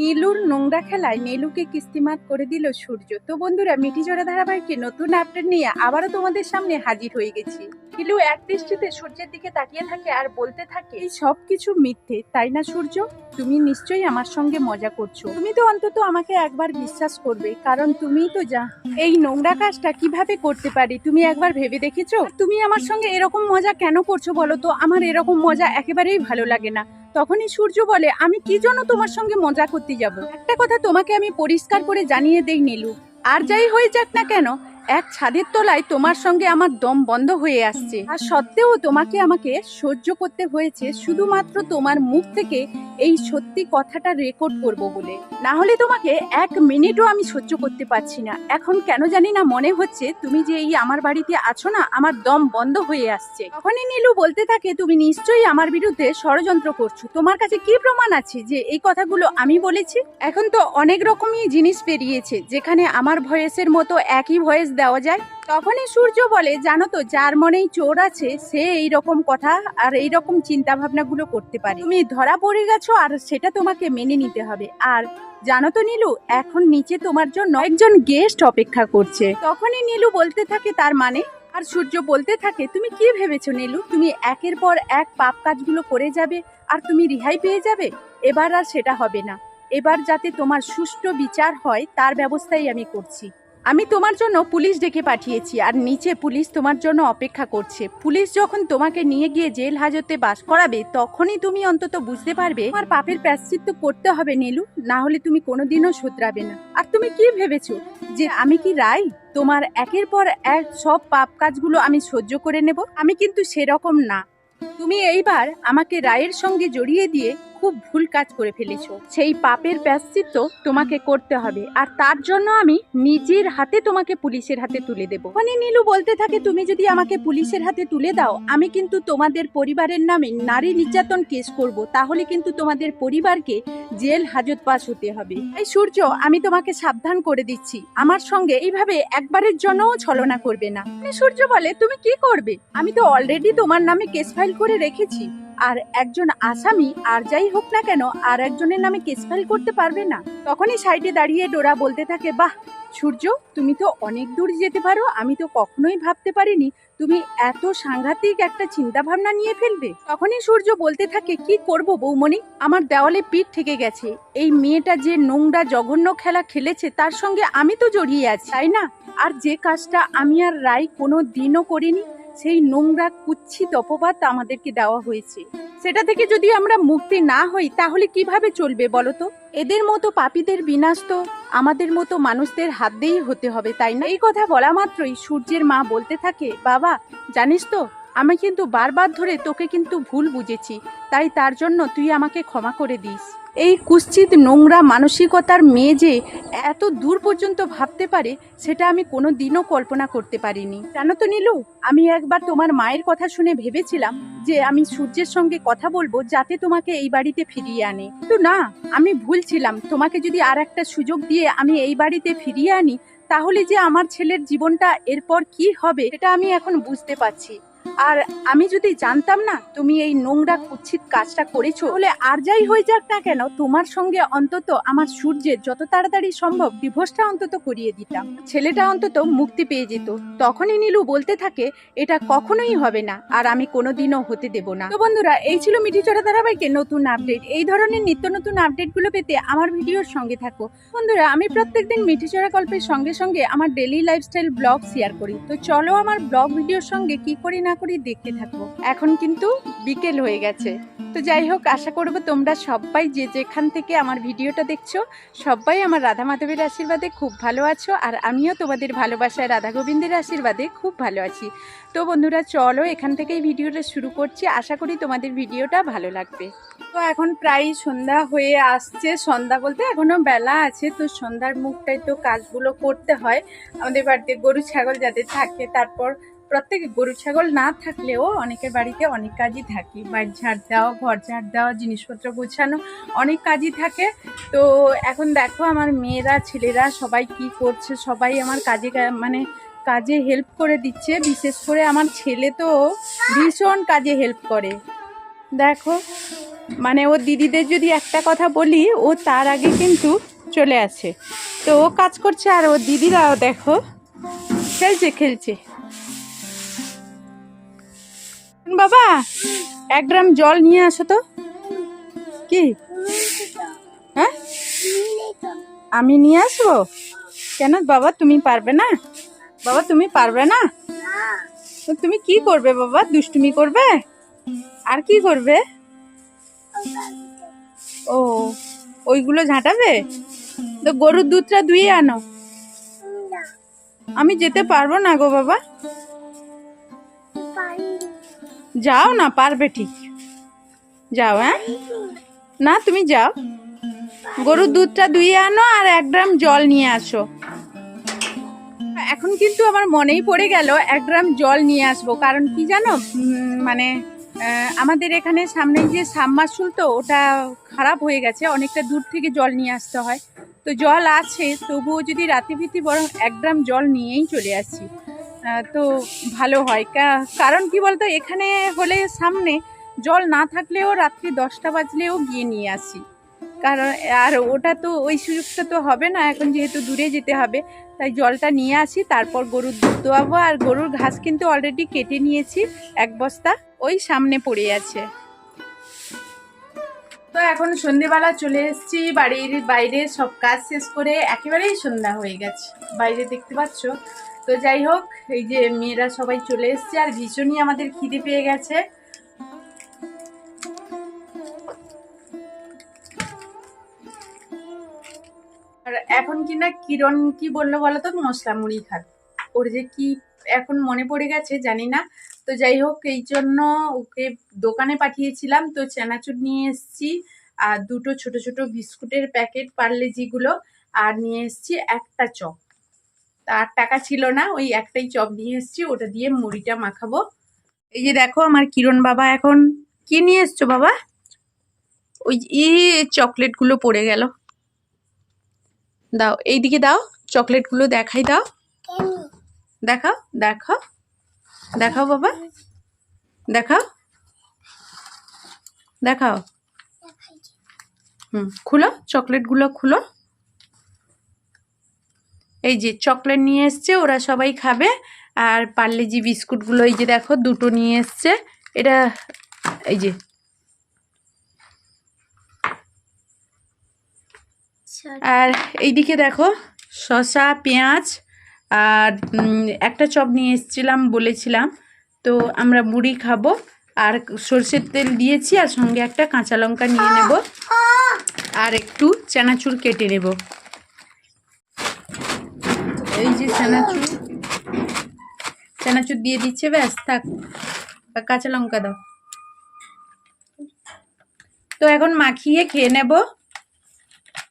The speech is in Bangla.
নীলুর নোংরা খেলায় নীলুকে কিস্তিমাত করে দিল সূর্য। তো বন্ধুরা মিটি জোড়া ধারাবাহিকে নতুন আপডেট নিয়ে আবারও তোমাদের সামনে হাজির হয়ে গেছি। নীলু এক দৃষ্টিতে সূর্যের দিকে তাকিয়ে থাকে আর বলতে থাকে, এই সব কিছু মিথ্যে, তাই না সূর্য? তুমি নিশ্চয়ই আমার সঙ্গে মজা করছ। তুমি তো অন্তত আমাকে একবার বিশ্বাস করবে, কারণ তুমিই তো যা এই নোংরা কাজটা কীভাবে করতে পারি? তুমি একবার ভেবে দেখেছ? তুমি আমার সঙ্গে এরকম মজা কেন করছ বলো তো? আমার এরকম মজা একেবারেই ভালো লাগে না। তখনই সূর্য বলে, আমি কি জন্য তোমার সঙ্গে মজা করতে যাব? একটা কথা তোমাকে আমি পরিষ্কার করে জানিয়ে দেই, নীলু। আর যাই হয়ে যাক না কেন এক ছাদের তলায় তোমার সঙ্গে আমার দম বন্ধ হয়ে আসছে। আর সত্ত্বেও তোমাকে আমাকে সহ্য করতে হয়েছে শুধুমাত্র তোমার মুখ থেকে এই সত্যি কথাটা রেকর্ড করব বলে। না হলে তোমাকে এক মিনিটও আমি সহ্য করতে পারছি না। এখন কেন জানি না মনে হচ্ছে তুমি যে এই আমার বাড়িতে আছো না, আমার দম বন্ধ হয়ে আসছে। তখনই নীলু বলতে থাকে, তুমি নিশ্চয়ই আমার বিরুদ্ধে ষড়যন্ত্র করছ। তোমার কাছে কি প্রমাণ আছে যে এই কথাগুলো আমি বলেছি? এখন তো অনেক রকমই জিনিস পেরিয়েছে, যেখানে আমার ভয়েসের মতো একই ভয়েস দেওয়া যায়, তখনই সূর্য বলে, জানো তো, যার মনেই চোর আছে, সে এই রকম কথা আর এই রকম চিন্তা ভাবনাগুলো করতে পারে। তুমি ধরা পড়ে গেছো আর সেটা তোমাকে মেনে নিতে হবে। আর জানো তো, নীলু, এখন নিচে তোমার জন্য একজন গেস্ট অপেক্ষা করছে। তখনই নীলু বলতে থাকে তার মানে। আর সূর্য বলতে থাকে, তুমি কি ভেবেছো নীলু? তুমি একের পর এক পাপ কাজগুলো করে যাবে আর তুমি রিহাই পেয়ে যাবে? এবার আর সেটা হবে না। এবার যাতে তোমার সুষ্ঠু বিচার হয়, তার ব্যবস্থাই আমি করছি। আমি তোমার জন্য পুলিশ ডেকে পাঠিয়েছি আর নিচে পুলিশ তোমার জন্য অপেক্ষা করছে। পুলিশ যখন তোমাকে নিয়ে গিয়ে জেল হাজতে বাস করাবে, তখনই তুমি অন্তত বুঝতে পারবে তোমার পাপের প্রাশ্চিত্য করতে হবে নীলু, না হলে তুমি কোনোদিনও শুধরাবে না। আর তুমি কি ভেবেছো? যে আমি কি রাই তোমার একের পর এক সব পাপ কাজগুলো আমি সহ্য করে নেব? আমি কিন্তু সেরকম না। তুমি এইবার আমাকে রায়ের সঙ্গে জড়িয়ে দিয়ে খুব ভুল কাজ করে ফেলেছো। সেই পাপের প্রাশ্চিত্য তোমাকে করতে হবে। আর তার জন্য আমি নিজের হাতে তোমাকে পুলিশের হাতে তুলে দেবো। মানে নীলু বলতে থাকে, তুমি যদি আমাকে পুলিশের হাতে তুলে দাও, আমি কিন্তু তোমাদের পরিবারের নামে নারী নির্যাতন কেস করব। তাহলে কিন্তু তোমাদের পরিবারকে জেল হাজত পাস হতে হবে। এই সূর্য, আমি তোমাকে সাবধান করে দিচ্ছি। আমার সঙ্গে এইভাবে একবারের জন্যও ছলনা করবে না। মানে সূর্য বলে, তুমি কি করবে? আমি তো অলরেডি তোমার নামে কেস ফাইল করে রেখেছি। আর একজন আসামি, আর যাই হোক না কেন, আর একজনের নামে কেস ফাইল করতে পারবে না। তখনই সাইডে দাঁড়িয়ে ডোরা বলতে থাকে, বাহ, সূর্য, তুমি তো অনেক দূর যেতে পারো, আমি তো কখনোই ভাবতে পারিনি। তুমি এত সাংঘাতিক একটা চিন্তা ভাবনা নিয়ে ফেলবে। তখনই সূর্য বলতে থাকে, কি করব বৌমণি? আমার দেওয়ালে পিঠ থেকে গেছে। এই মেয়েটা যে নোংরা জঘন্য খেলা খেলেছে, তার সঙ্গে আমি তো জড়িয়ে আছি, তাই না? আর যে কাজটা আমি আর রায় কোনো দিনও করিনি সেই নোংরা কুচ্ছিত অপবাদ আমাদেরকে দেওয়া হয়েছে। সেটা থেকে যদি আমরা মুক্তি না হই, তাহলে কীভাবে চলবে বলতো এদের মতো পাপীদের বিনাশ তো আমাদের মতো মানুষদের হাত দিয়েই হতে হবে, তাই না? এই কথা বলা মাত্রই সূর্যের মা বলতে থাকে, বাবা, জানিস তো, আমি কিন্তু বারবার ধরে তোকে কিন্তু ভুল বুঝেছি। তাই তার জন্য তুই আমাকে ক্ষমা করে দিস। এই কুৎসিত নোংরা মানসিকতার মেয়ে যে এত দূর পর্যন্ত ভাবতে পারে, সেটা আমি কোনো দিনও কল্পনা করতে পারিনি। জানো তো নীলু, আমি একবার তোমার মায়ের কথা শুনে ভেবেছিলাম যে আমি সূর্যের সঙ্গে কথা বলব যাতে তোমাকে এই বাড়িতে ফিরিয়ে আনে। কিন্তু না, আমি ভুলছিলাম তোমাকে যদি আর একটা সুযোগ দিয়ে আমি এই বাড়িতে ফিরিয়ে আনি, তাহলে যে আমার ছেলের জীবনটা এরপর কি হবে এটা আমি এখন বুঝতে পারছি। আর আমি যদি জানতাম না তুমি এই নোংরা কুচ্ছিত কাজটা করেছ, তাহলে আর যাই হয়ে যাক না কেন, তোমার সঙ্গে অন্তত আমার সূর্যের যত তাড়াতাড়ি সম্ভব ডিভোর্সটা অন্তত করিয়ে দিতাম। ছেলেটা অন্তত মুক্তি পেয়ে যেত। তখনই নীলু বলতে থাকে, এটা কখনোই হবে না, আর আমি কোনোদিনও হতে দেব না। তো বন্ধুরা, এই ছিল মিঠি চড়া ধারাবাহিকের নতুন আপডেট এই ধরনের নিত্য নতুন আপডেটগুলো পেতে আমার ভিডিওর সঙ্গে থাকো। বন্ধুরা, আমি প্রত্যেকদিন মিঠি চড়া গল্পের সঙ্গে সঙ্গে আমার ডেলি লাইফস্টাইল ব্লগ শেয়ার করি। তো চলো আমার ব্লগ ভিডিওর সঙ্গে কি করি না করি দেখতে থাকো। এখন কিন্তু বিকেল হয়ে গেছে। তো যাই হোক, আশা করব তোমরা সবাই যে যেখান থেকে আমার ভিডিওটা দেখছ, সবাই আমার রাধা মাধবের আশীর্বাদে খুব ভালো আছো আর আমিও তোমাদের ভালোবাসায় রাধা গোবিন্দের আশীর্বাদে খুব ভালো আছি। তো বন্ধুরা, চলো এখান থেকেই ভিডিওটা শুরু করছি। আশা করি তোমাদের ভিডিওটা ভালো লাগবে। তো এখন প্রায় সন্ধ্যা হয়ে আসছে। সন্ধ্যা বলতে এখনও বেলা আছে, তো সন্ধ্যার মুখটাই তো কাজগুলো করতে হয়। আমাদের বাড়িতে গরু, ছাগল যাদের থাকে, তারপর প্রত্যেক গরু, ছাগল না থাকলেও অনেকের বাড়িতে অনেক কাজই থাকে। বাড়ি ঝাড় দেওয়া, ঘর ঝাড় দেওয়া, জিনিসপত্র গোছানো অনেক কাজই থাকে। তো এখন দেখো আমার মেয়েরা, ছেলেরা সবাই কি করছে, সবাই আমার কাজে মানে কাজে হেল্প করে দিচ্ছে। বিশেষ করে আমার ছেলে তো ভীষণ কাজে হেল্প করে। দেখো মানে ও দিদিদের যদি একটা কথা বলি, ও তার আগে কিন্তু চলে আসে। তো ও কাজ করছে আর ও দিদিরাও দেখো, খেলছে খেলছে। বাবা, এক গ্রাম জল নিয়ে আসো তো। কি? হ্যাঁ? আমি নিয়ে আসব? কেন? বাবা, তুমি পারবে না। বাবা, তুমি পারবে না? তো তুমি কি করবে বাবা? দুষ্টুমি করবে? আর কি করবে? ও, ওইগুলো ঝাঁটাবে? তো গরুর দুধটা দুয়ে আনো। আমি যেতে পারব না গো বাবা। যাও না, পারবে ঠিক। যাও হ্যাঁ? না, তুমি যাও। গরুর দুধটা দুইয়ে আনো আর এক গ্রাম জল নিয়ে আসো। এখন কিন্তু আমার মনেই পড়ে গেল, এক গ্রাম জল নিয়ে আসব। কারণ কি জানো মানে আমাদের এখানে সামনে যে সাবমার্সুল তো, ওটা খারাপ হয়ে গেছে। অনেকটা দূর থেকে জল নিয়ে আসতে হয়। তো জল আছে, তবুও যদি রাতে ভিতি বরং এক গ্রাম জল নিয়েই চলে আসি। তো ভালো হয়। কারণ কি বলতো, এখানে হলে সামনে জল না থাকলেও রাত্রি দশটা বাজলেও গিয়ে নিয়ে আসি। কারণ, আর ওটা তো, ওই সুযোগটা তো হবে না, এখন যেহেতু দূরে যেতে হবে, তাই জলটা নিয়ে আসি, তারপর গরুর দুধ দোয়াবো, আর গরুর ঘাস কিন্তু অলরেডি কেটে নিয়েছি, এক বস্তা, ওই সামনে পড়ে আছে। তো এখন সন্ধেবেলা চলে এসেছি, বাড়ির বাইরে সব কাজ শেষ করে একেবারেই সন্ধ্যা হয়ে গেছে। বাইরে দেখতে পাচ্ছ তো যাই হোক, এই যে মেয়েরা সবাই চলে এসেছে আর ভীষণই আমাদের খিদে পেয়ে গেছে। আর এখন কি না কিরণ কি বলল বলো তো মশলা মুড়ি খাবে। ওর যে কি এখন মনে পড়ে গেছে, জানি না। তো যাই হোক, এই জন্য ওকে দোকানে পাঠিয়েছিলাম। তো চানাচুর নিয়ে এসেছি। আর দুটো ছোট ছোট বিস্কুটের প্যাকেট পারলে যেগুলো আর নিয়ে এসেছি একটা চপ। তার টাকা ছিল না, ওই একটাই চপ নিয়ে এসেছি, ওটা দিয়ে মুড়িটা মাখাবো। এই যে দেখো, আমার কিরণ বাবা এখন কি নিয়ে এসছো বাবা? ওই ই, চকলেটগুলো পড়ে গেল। দাও, এইদিকে দাও, চকলেটগুলো দেখাই দাও। দেখাও দেখাও দেখাও বাবা। দেখাও দেখাও। হুম, খুলো, চকলেটগুলো খুলো। এই যে চকলেট নিয়ে এসছে, ওরা সবাই খাবে। আর পার্লেজি বিস্কুটগুলো, এই যে দেখো, দুটো নিয়ে এসছে। এটা, এই যে। আর এইদিকে দেখো, শসা, পেঁয়াজ আর একটা চপ নিয়ে এসেছিলাম, বলেছিলাম। তো আমরা মুড়ি খাব। আর সর্ষের তেল দিয়েছি, আর সঙ্গে একটা কাঁচা লঙ্কা নিয়ে নেব। আর একটু চানাচুর কেটে নেব। এই যে চানাচুর। চানাচুর দিয়ে দিচ্ছে, ব্যাস, থাক। কাঁচা লঙ্কা দাও। তো এখন মাখিয়ে খেয়ে নেব।